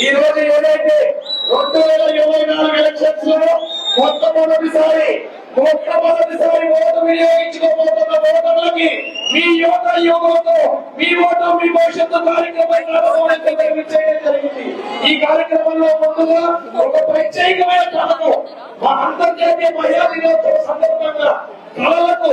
ఈరోజు ఏదైతే రెండు వేల ఇరవై నాలుగు ఎలక్షన్స్లో మొట్టమొదటిసారి మొట్టమొదటిసారి ఓటు వినియోగించుకోబోతున్న ఓటర్లకి మీ యువత యువతో మీ ఓటు మీ భవిష్యత్తు కార్యక్రమం చేయడం జరిగింది. ఈ కార్యక్రమంలో ముందుగా ఒక ప్రత్యేకమైన పథకం మా అంతర్జాతీయ మహిళా దినోత్సవం సందర్భంగా కళలకు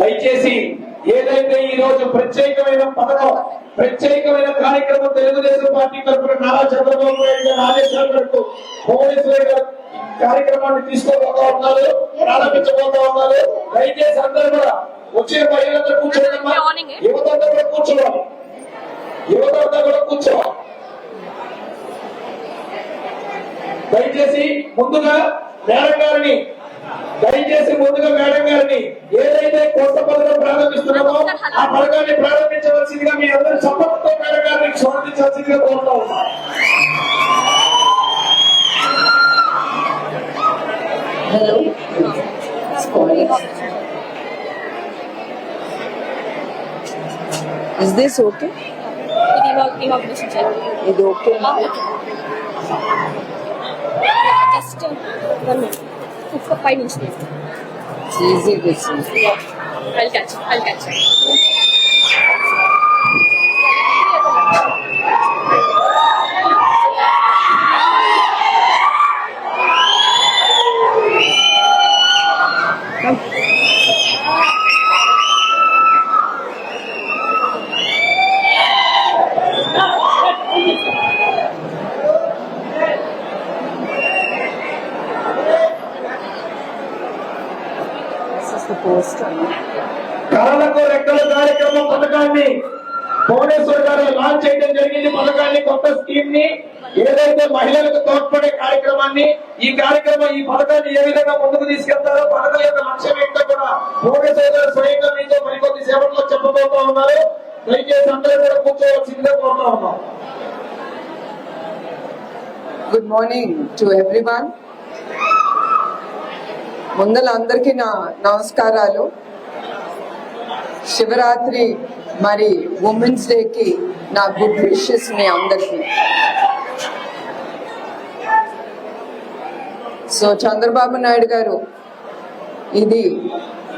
దయచేసి ఏదైతే ఈ రోజు ప్రత్యేకమైన పథకం ప్రత్యేకమైన కార్యక్రమం తెలుగుదేశం పార్టీ తరఫున నారా చంద్రబాబు నాయుడు గారి ఆదేశాల మేరకు భువనేశ్వరి గారు ఈ కార్యక్రమాన్ని తీసుకోబోతా ఉన్నారు ప్రారంభించబోతా ఉన్నారు దయచేసి అందరూ కూడా వచ్చిన మహిళలందరూ కూర్చోవాలమ్మా యువత కూడా కూర్చోవాలి యువత కూడా కూర్చోవాలి దయచేసి ముందుగా మేడం గారిని దయచేసి ముందుగా మేడం గారిని ఏదైతే కొత్త పథకం ప్రారంభిస్తున్నామో ఆ పథకాన్ని ప్రారంభించవలసిందిగా మీ అందరి సపోర్ట్తో మేడం గారిని స్వాగతించాల్సిందిగా కోరుతా ఉన్నాం Hello. Sorry. Is this okay? ఇది ఇవాళ inauguration చేయాలి. Is it okay? Ah, okay. Yeah, just uh, one minute. ఒక్క five minutes. please. It's easy this is. Yeah. I'll catch. I'll catch. This పథకాన్ని భువనేశ్వర్ గారు లాంచ్ చేయడం జరిగింది. పథకాన్ని కొత్త స్కీమ్ని ఏదైతే మహిళలకు తోడ్పడే కార్యక్రమాన్ని ఈ కార్యక్రమం ఈ పథకాన్ని ఏ విధంగా ముందుకు తీసుకెళ్తారో పథకం యొక్క లక్ష్యం ఏంటో కూడా భువనేశ్వర్ గారు స్వయంగా మీతో మరికొద్ది సేవల్లో చెప్పబోతా ఉన్నారు. దయచేసి అందరూ కూడా కూర్చోవలసిందిగా కోరుతా ఉన్నాం. గుడ్ మార్నింగ్ టు ఎవ్రీవన్ ముందల అందరికీ నా నమస్కారాలు. శివరాత్రి మరి ఉమెన్స్ డే కి నా గుడ్ విషెస్ మీ అందరికీ. సో చంద్రబాబు నాయుడు గారు ఇది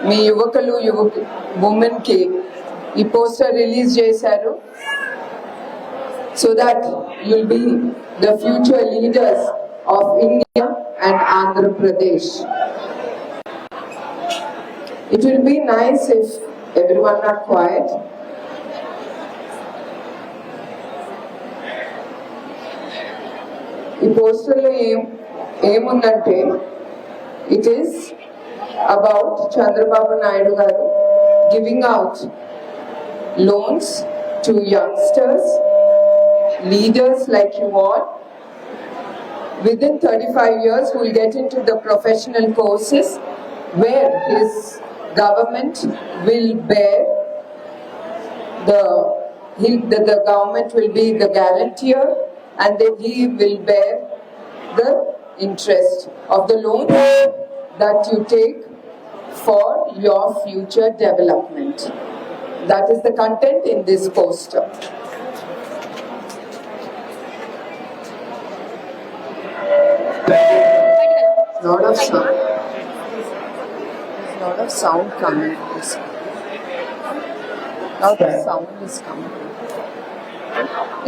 మీ యువకులు యువకు ఉమెన్కి ఈ పోస్టర్ రిలీజ్ చేశారు. So that you'll be the future leaders of India and Andhra Pradesh it will be nice if everyone are quiet. ఈ పోస్టర్లో ఏం ఏముందంటే it is about Chandrababu Naidu గారు giving out loans to youngsters leaders like you all. Within 35 years, will get into the professional courses where his government will bear the, he, the, the government will be the guarantor and then he will bear the interest of the loan that you take for your future development. That is the content in this poster. Lot of sound. Lot of sound coming. This. Lot of sound is coming.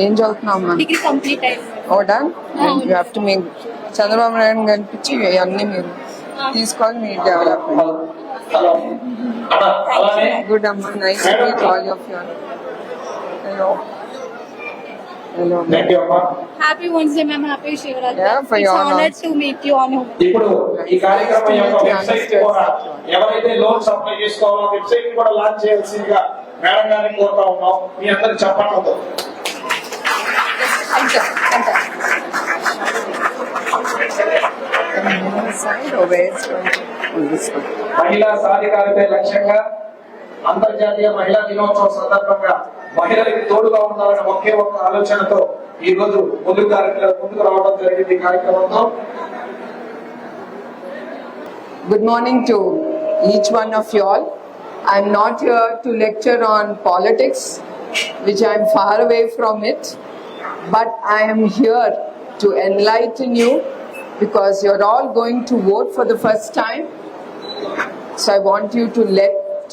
ఏం చదువుతున్నావు అమ్మా Degree complete అయింది. Oh done you have to make Chandrababu Naidu కనిపించి అన్నీ మీరు He's called me development. Hello hello అన్న అలానే Good, happy Wednesday ma'am happy Shivaratri it's honour ఇప్పుడు ఈ కార్యక్రమం యొక్క వెబ్సైట్ కూడా ఎవరైతే లోన్ సప్లై చేసుకోవాలో వెబ్సైట్ కూడా లాంచ్ చేయాల్సిందిగా మేడం గారిని కోరుతా ఉన్నాం. మీ అందరికి చెప్పట్లేదు మహిళా సాధికారిత లక్ష్యంగా అంతర్జాతీయ మహిళా దినోత్సవం సందర్భంగా మహిళలకు తోడుగా ఉండాలనే ఒకే ఒక్క ఆలోచనతో ఈ రోజు ముందుకు కార్యక్రమం ముందుకు రావడం జరిగింది ఈ కార్యక్రమంతో Good morning to each one of you all. I'm not here to lecture on politics, which I'm far away from it, but I am here to enlighten you because you're all going to vote for the first time. So I want you to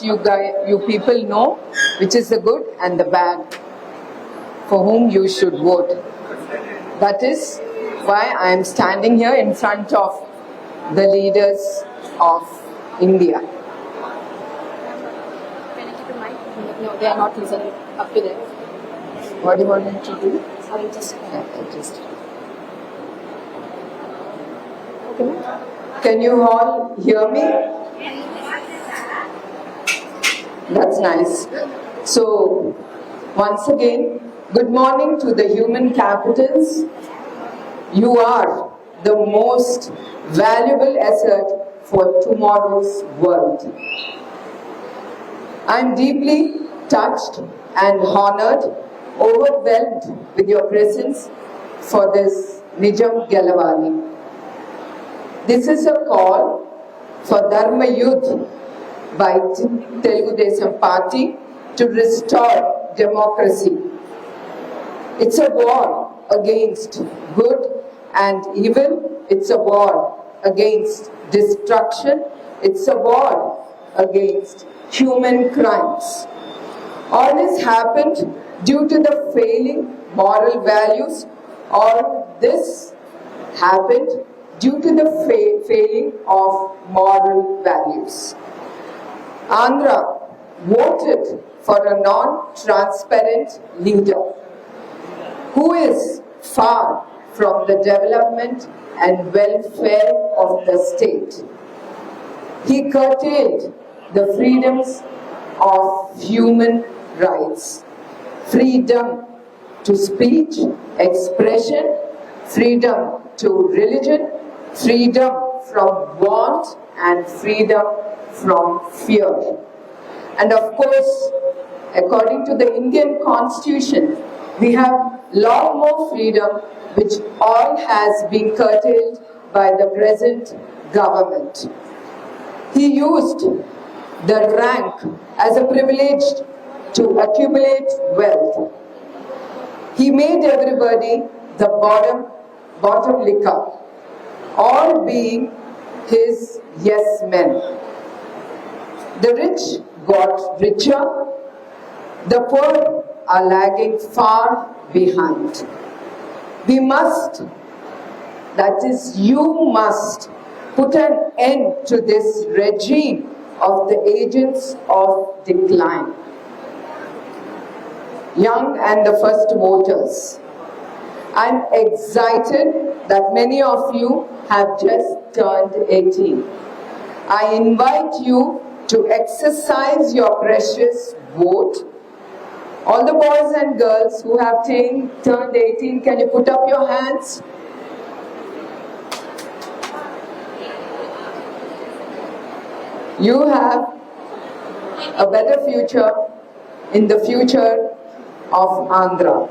you guys, you people know which is the good and the bad for whom you should vote. That is why I am standing here in front of the leaders of India. Can I keep the mic? No, they are not listening up to there. What do you want me to do? I just. Yeah, just. Okay. Can you all hear me? That's nice. So, once again, good morning to the human capitals. You are the most valuable asset for tomorrow's world. I'm deeply touched and honored, overwhelmed with your presence for this Nijam Galavani. This is a call for Dharma Yudh by Desam Party to restore democracy. It's a war against good and evil. It's a war against destruction. It's a war against human crimes. All this happened due to the failing moral values. All this happened due to the fa- failing of moral values. Andhra voted for a non-transparent leader who is far from the development and welfare of the state. He curtailed the freedoms of human rights, freedom to speech, expression, freedom to religion, freedom from want, and freedom from fear. And of course, according to the Indian constitution, we have lot more freedom which all has been curtailed by the present government. He used the rank as a privilege to accumulate wealth. He made everybody the bottom, bottom liquor, all being his yes men. The rich got richer, the poor are lagging far behind. We must, that is, you must, put an end to this regime of the agents of decline. Young and the first voters. I'm excited that many of you have just turned 18. I invite you to exercise your precious vote. All the boys and girls who have turned 18, can you put up your hands? You have a better future in the future of Andhra.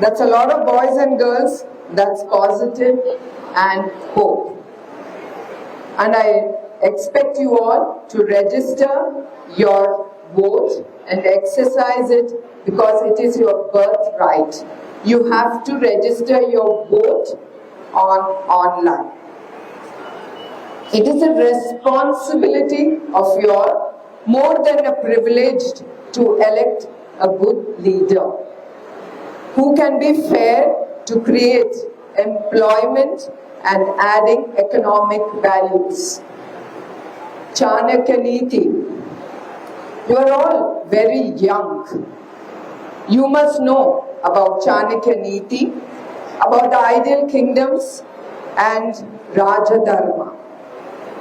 That's a lot of boys and girls, that's positive and hope. And I expect you all to register your vote and exercise it because it is your birthright. You have to register your vote on online. It is a responsibility of your more than a privilege to elect a good leader who can be fair to create employment and adding economic values. Chanakya Niti. You are all very young. You must know about Chanakya Niti, about the ideal kingdoms and Raja Dharma.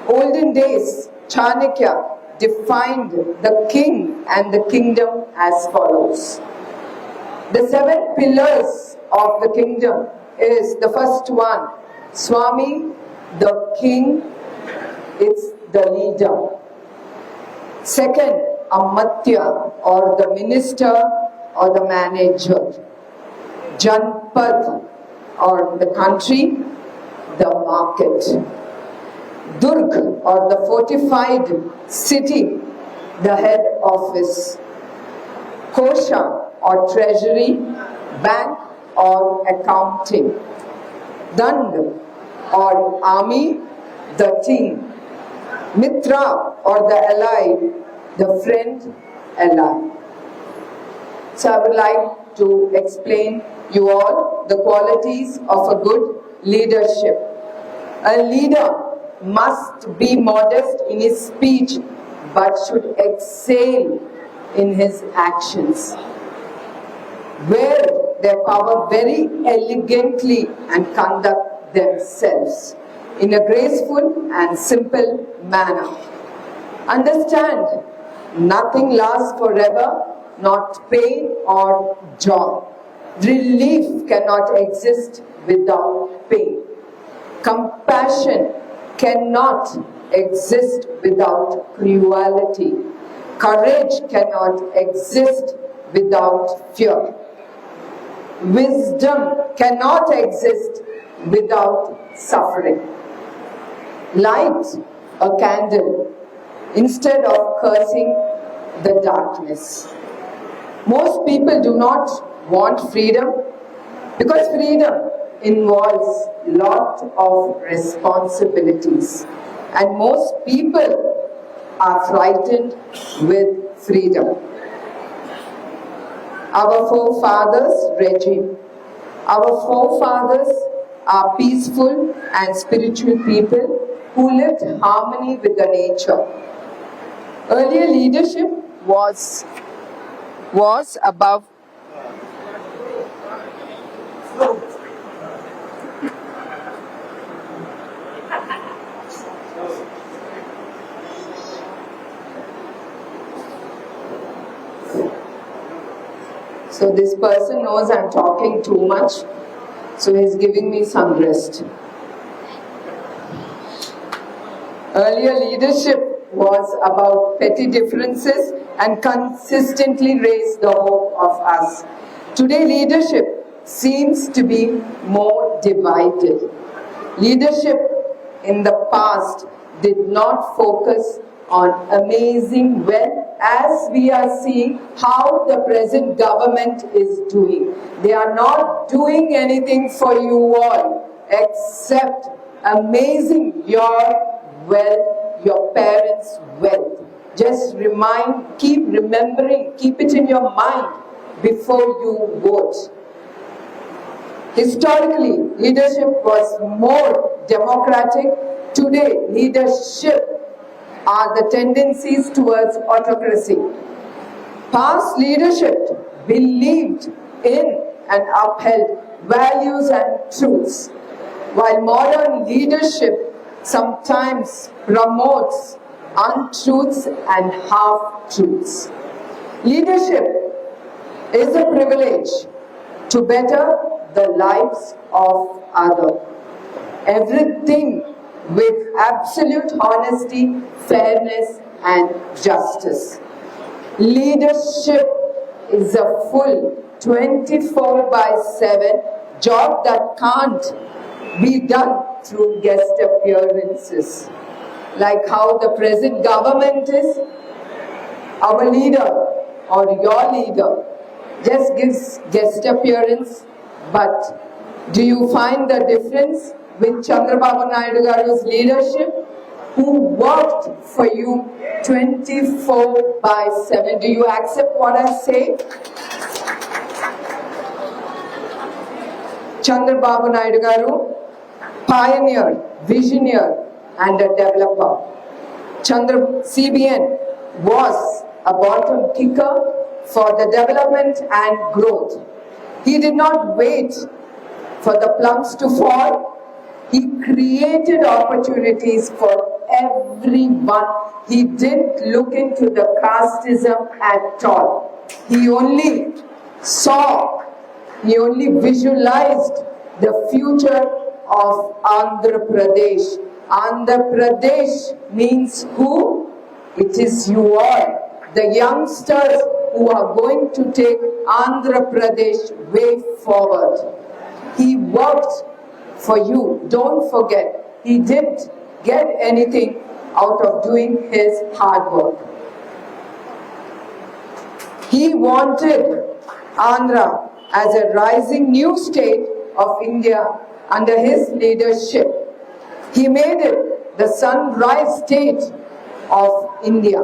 Olden days, Chanakya defined the king and the kingdom as follows. The seven pillars of the kingdom is the first one, Swami, the king, it's the leader. Second, Amatya or the minister or the manager. Janpad or the country, the market. Durg or the fortified city, the head office. Kosha or treasury, bank or accounting. Dand or army, the team. Mitra or the ally, the friend, ally. So I would like to explain you all the qualities of a good leadership. A leader must be modest in his speech but should excel in his actions. Wear their power very elegantly and conduct themselves in a graceful and simple manner. Understand, nothing lasts forever, not pain or joy. Relief cannot exist without pain. Compassion cannot exist without cruelty. Courage cannot exist without fear. Wisdom cannot exist without suffering. Light a candle instead of cursing the darkness. Most people do not want freedom because freedom involves lot of responsibilities and most people are frightened with freedom. Our forefathers regime. Our forefathers are peaceful and spiritual people who lived harmony with the nature. Earlier leadership was was above So this person knows I'm talking too much, so he's giving me some rest. Earlier leadership was about petty differences and consistently raised the hope of us. Today leadership seems to be more divided. Leadership in the past did not focus on amazing wealth as we are seeing how the present government is doing. They are not doing anything for you all except amazing your wealth, your parents' wealth. Just remind, keep remembering, keep it in your mind before you vote. Historically, leadership was more democratic. Today, leadership are the tendencies towards autocracy. Past leadership believed in and upheld values and truths, while modern leadership sometimes promotes untruths and half truths. Leadership is a privilege to better the lives of others. Everything with absolute honesty, fairness, and justice. Leadership is a full 24 by 7 job that can't be done through guest appearances. Like how the present government is, our leader or your leader just gives guest appearance, but do you find the difference with Chandrababu Naidu Garu's leadership? Who worked for you 24 by 7? Do you accept what I say? Chandrababu Naidu Garu pioneer, visionary, and a developer. Chandra CBN was a bottom kicker for the development and growth. He did not wait for the plums to fall. He created opportunities for everyone. He didn't look into the casteism at all. He only saw, he only visualized the future of Andhra Pradesh. Andhra Pradesh means who? It is you all, the youngsters who are going to take Andhra Pradesh way forward. He worked for you. Don't forget, he didn't get anything out of doing his hard work. He wanted Andhra as a rising new state of India under his leadership. He made it the sunrise state of India.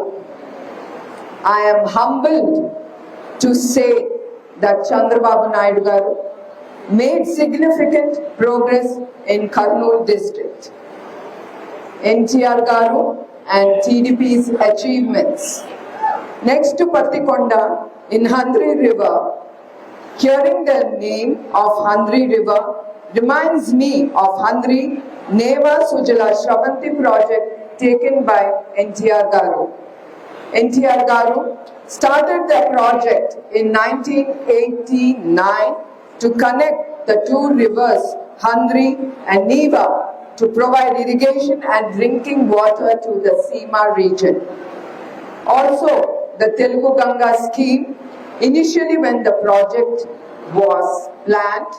I am humbled to say that Chandrababu Naidu made significant progress in Kurnool district. NTR garu and TDP's achievements. Next to Patikonda in Handri River, hearing the name of Handri River reminds me of Handri Neva Sujala Shravanti project taken by NTR Garu. NTR Garu started the project in 1989 to connect the two rivers, Handri and Neva, to provide irrigation and drinking water to the Seema region. Also, the Telugu Ganga scheme, initially when the project was planned,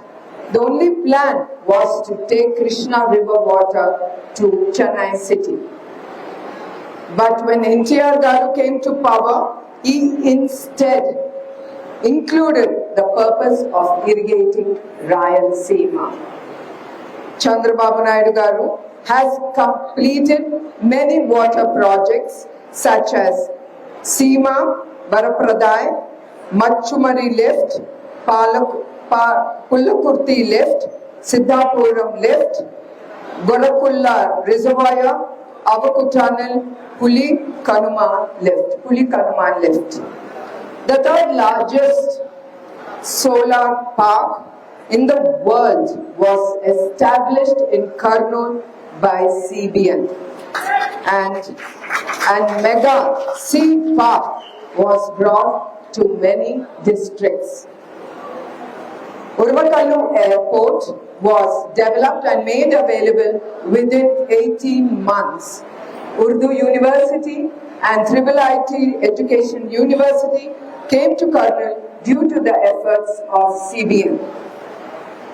the only plan was to take Krishna river water to Chennai city. But when NTR Garu came to power, he instead included the purpose of irrigating Rayalaseema. Chandrababu Naidu Garu has completed many water projects such as Seema, Barapraday, Machumari Lift, Palak, Pullakurti Lift, Siddhapuram Lift, Golakulla Reservoir, Avaku Tunnel, Puli Kanuma Lift, Puli Kanuman Lift. The third largest solar park in the world was established in Kurnool by CBN and and mega sea park was brought to many districts. Urvakallu Airport was developed and made available within 18 months. Urdu University and Triple IT Education University came to Kurnool due to the efforts of CBN.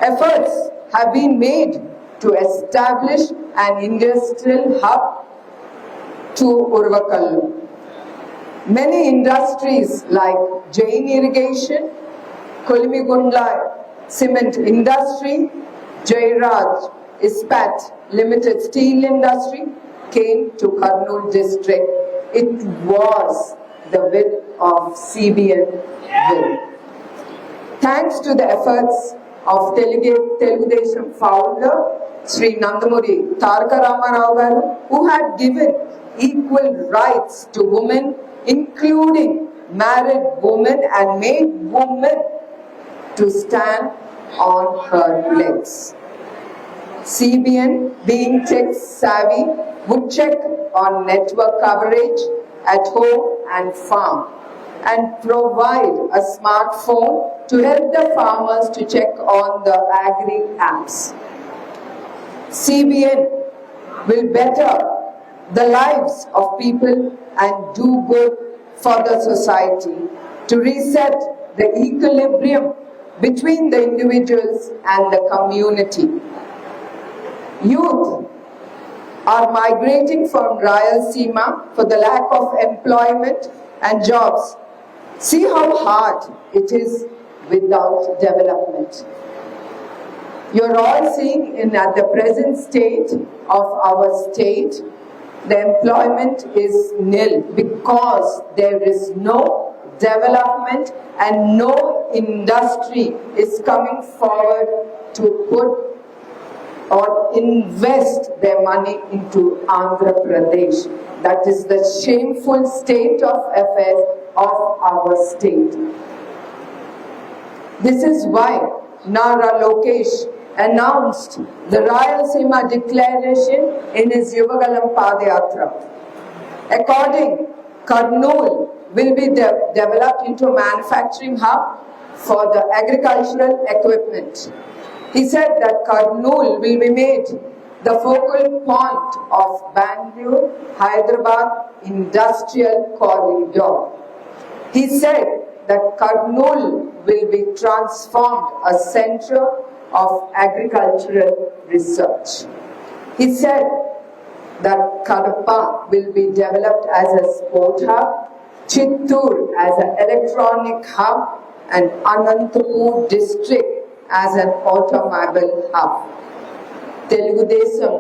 Efforts have been made to establish an industrial hub to Urvakallu. Many industries like Jain Irrigation, Kolimigundla Cement Industry, Jairaj Ispat Limited Steel Industry came to Kurnool district. It was the will of CBN will. Thanks to the efforts of Telugu, Desam founder Sri Nandamuri Taraka Ramarao who had given equal rights to women, including married women and made women to stand on her legs. CBN, being tech savvy, would check on network coverage at home and farm and provide a smartphone to help the farmers to check on the agri apps. CBN will better the lives of people and do good for the society to reset the equilibrium between the individuals and the community. Youth are migrating from Rayalaseema for the lack of employment and jobs. See how hard it is without development. You're all seeing in at the present state of our state, the employment is nil because there is no development and no industry is coming forward to put or invest their money into Andhra Pradesh. That is the shameful state of affairs of our state. This is why Nara Lokesh announced the Rayalaseema Declaration in his Yuvagalam Padayatra. According, Kurnool will be de- developed into a manufacturing hub for the agricultural equipment. He said that Karnool will be made the focal point of Bangalore Hyderabad industrial corridor. He said that Karnool will be transformed a center of agricultural research. He said that Kadapa will be developed as a sport hub, Chittur as an electronic hub, and Anantapur district as an automobile hub. Telugu Desam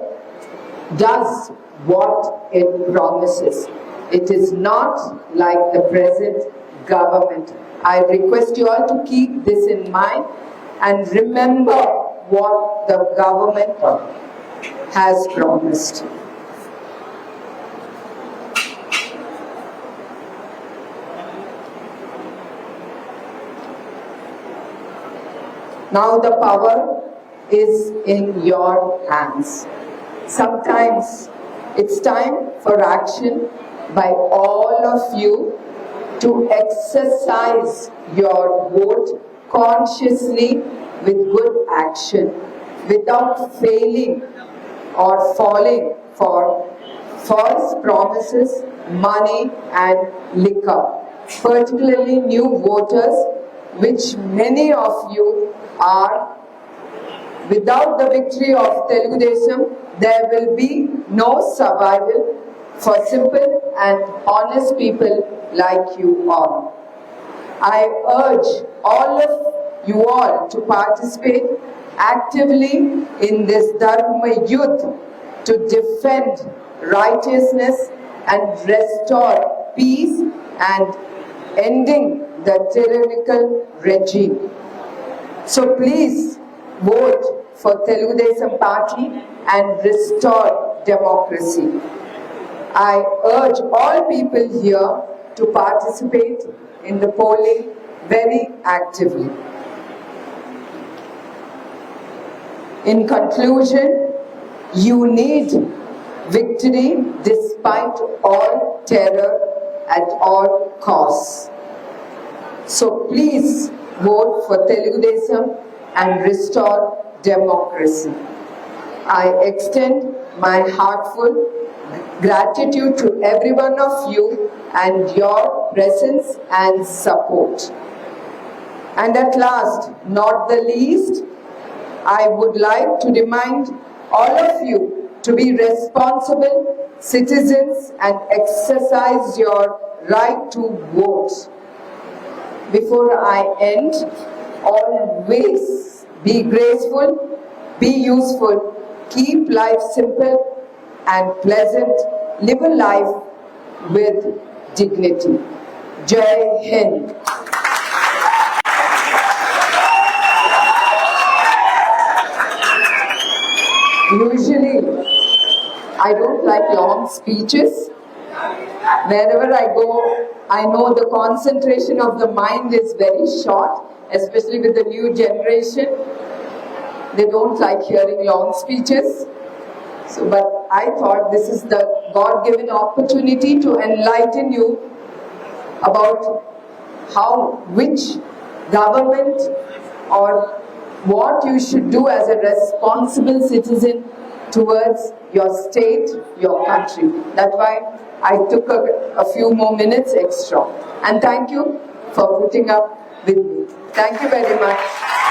does what it promises. It is not like the present government. I request you all to keep this in mind and remember what the government has promised. Now the power is in your hands. Sometimes it's time for action by all of you to exercise your vote consciously with good action without failing or falling for false promises, money and liquor, particularly new voters, which many of you are Without the victory of Telugu Desam, there will be no survival for simple and honest people like you all. I urge all of you all to participate actively in this Dharma Youth to defend righteousness and restore peace and ending the tyrannical regime. So please vote for Telugu Desam Party and restore democracy. I urge all people here to participate in the polling very actively. In conclusion, you need victory despite all terror at all costs. So please vote for Telugu Desam and restore democracy. I extend my heartfelt gratitude to every one of you and your presence and support. And at last, not the least, I would like to remind all of you to be responsible citizens and exercise your right to vote. Before I end, always be graceful, be useful, keep life simple and pleasant, live a life with dignity. Jai Hind. Usually, I don't like long speeches. Wherever I go, I know the concentration of the mind is very short, especially with the new generation. They don't like hearing long speeches. So, but I thought this is the God given opportunity to enlighten you about how, which government or what you should do as a responsible citizen towards your state, your country. That's why I took a, a few more minutes extra. And thank you for putting up with me. Thank you very much.